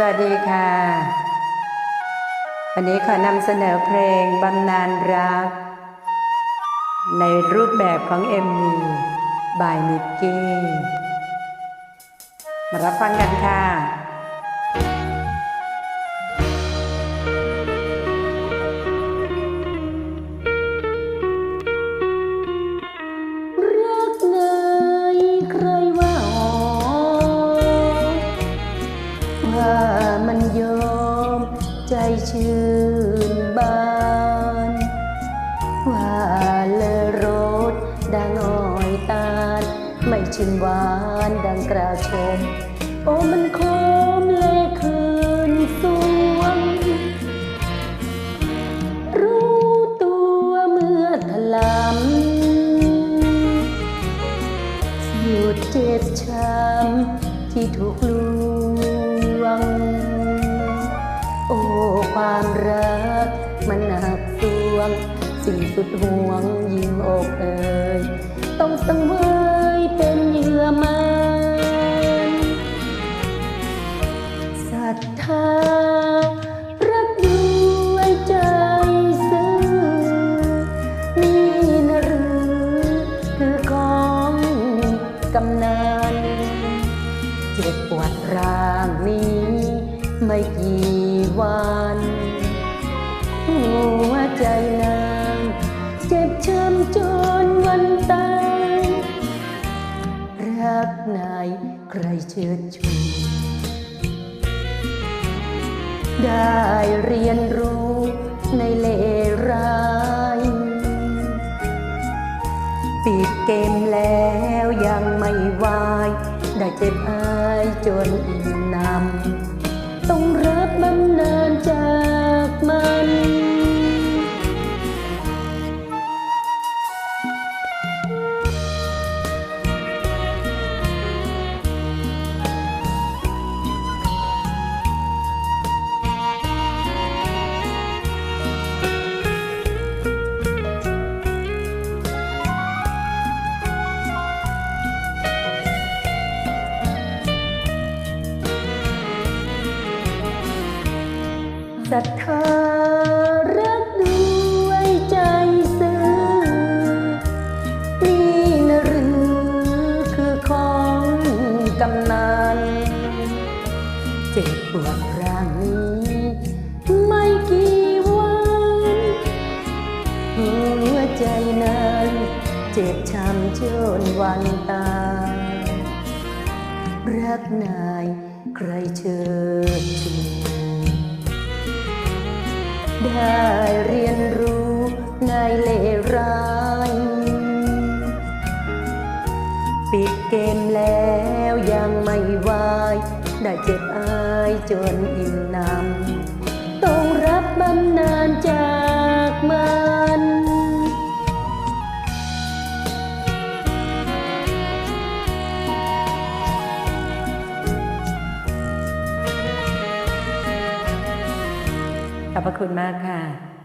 สวัสดีค่ะ วันนี้ขอนำเสนอเพลงบำนานรัก ในรูปแบบของ MV บายนิกกี้ มารับฟังกันค่ะ ชื่นบานว่าเลอรสดังอ้อยตาล ไม่ชื่นหวานดังกล่าวชม โอ้มันคมเลคืนสวง รู้ตัวเมื่อถลำหยุดเจ็บช้ำที่ถูกลวง ความรัก มันหนักสวง สิ่งสุดห่วงยิ่งอกเอ่ยต้องสังเวยเป็นเหยื่อมันศรัทธารักด้วยใจซื่อนี่นะหรือคือของกำนันเจ็บปวดร่างนี้ไม่กี่ ใจนางเจ็บช้ำจนวันตายรักนายใครเชิดชูได้เรียนรู้ในเลร้าย ปิดเกมแล้วยังไม่วาย ได้เจ็บอายจนอิ่มนำต้องรับบำนาญจ ศรัทธารักด้วยใจซื่อนี่นะหรือคือของกำนันเจ็บปวดร่างนี้ ไม่กี่วันหัวใจนั้นเจ็บช้ำจนวันตายรักนายใครเชิดชู ได้เรียนรู้ในเลร้าย ปิดเกมแล้วยังไม่วาย ได้เจ็บอายจนอิ่มหนำต้องรับบำนาญจ ขอบพระคุณมากค่ะ